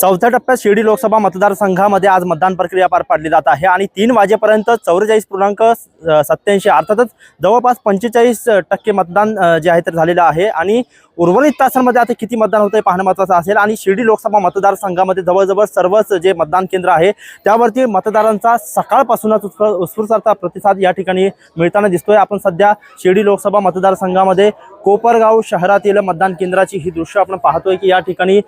चौथ्या टप्प्यात शिर्डी लोकसभा मतदारसंघामध्ये आज मतदान प्रक्रिया पार पाडली जात आहे आणि तीन वाजेपर्यंत चौवेचाळीस पूर्णांक सत्याऐंशी अर्थातच जवळपास पंचेचाळीस टक्के मतदान जे आहे तर झालेलं आहे. आणि उर्वरित तासांमध्ये आता किती मतदान होतं हे पाहणं महत्त्वाचं असेल. आणि शिर्डी लोकसभा मतदारसंघामध्ये जवळजवळ सर्वच जे मतदान केंद्र आहे त्यावरती मतदारांचा सकाळपासूनच उत्स्फ उत्स्फूर्त प्रतिसाद या ठिकाणी मिळताना दिसतोय. आपण सध्या शिर्डी लोकसभा मतदारसंघामध्ये कोपरगाव शहरातील मतदान केंद्राची ही दृश्य आपण पाहतोय की या ठिकाणी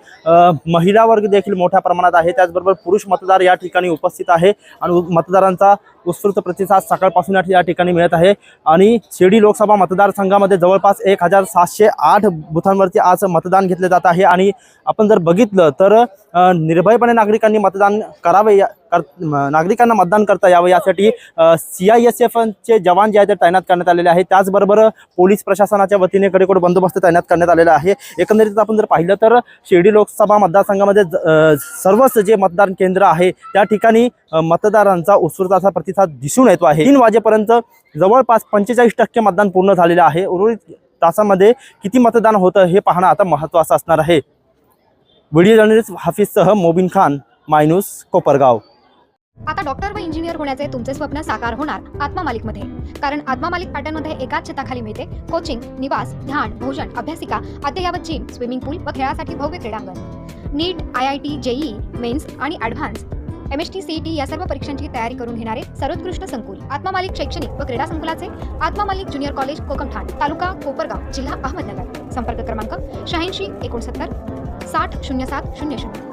महिला वर्ग देखील मोठ्या प्रमाणात आहे. त्याचबरोबर पुरुष मतदार या ठिकाणी उपस्थित आहे आणि उ- मतदारांचा उत्स्फूर्त प्रतिसाद सकाळपासून या- या ठिकाणी मिळत आहे. आणि शिर्डी लोकसभा मतदारसंघामध्ये जवळपास एक हजार सातशे आठ बुथांवरती आज मतदान घेतले जात आहे आणि आपण जर बघितलं तर निर्भयपणे नागरिकांनी मतदान करावे या कर नागरिकांना मतदान करता यावं यासाठी सी आय एस एफचे जवान जे आहेत ते तैनात करण्यात आलेले आहे त्याचबरोबर पोलीस प्रशासनाच्या वतीने कडेकोड बंदोबस्त तैनात करण्यात आलेला आहे. एकंदरीत आपण जर पाहिलं तर शिर्डी लोकसभा मतदारसंघामध्ये ज- सर्वच जे मतदान केंद्र आहे त्या ठिकाणी मतदारांचा उत्स्फूर्त असा प्रतिसाद दिसून येतो आहे. तीन वाजेपर्यंत जवळपास पंचेचाळीस टक्के मतदान पूर्ण झालेलं आहे. उर्वरित तासामध्ये किती मतदान होतं हे पाहणं आता महत्त्वाचं असणार आहे. व्हिडिओ जर्नलिस्ट हाफिजसह मोबिन खान मायनूस कोपरगाव. आता डॉक्टर व इंजिनियर होण्याचे तुमचे स्वप्न साकार होणार आत्मा मालिकमध्ये कारण आत्मा मालिक पॅटर्नमध्ये एकाच छताखाली मिळते. कोचिंग निवास ध्यान भोजन अभ्यासिका अद्ययावत जिम स्विमिंग पूल व खेळासाठी भव्य क्रीडांगण. NEET I I T JEE mains आणि advance M S T CET या सर्व परीक्षांची तयारी करून घेणारे सर्वोत्कृष्ट संकुल. आत्मा मालिक शैक्षणिक व क्रीडा संकुलाचे आत्मा मालिक ज्युनियर कॉलेज कोकमठाण तालुका कोपरगाव जिल्हा अहमदनगर. संपर्क क्रमांक शहाऐंशी एकोणसत्तर साठ शून्य सात शून्य शून्य.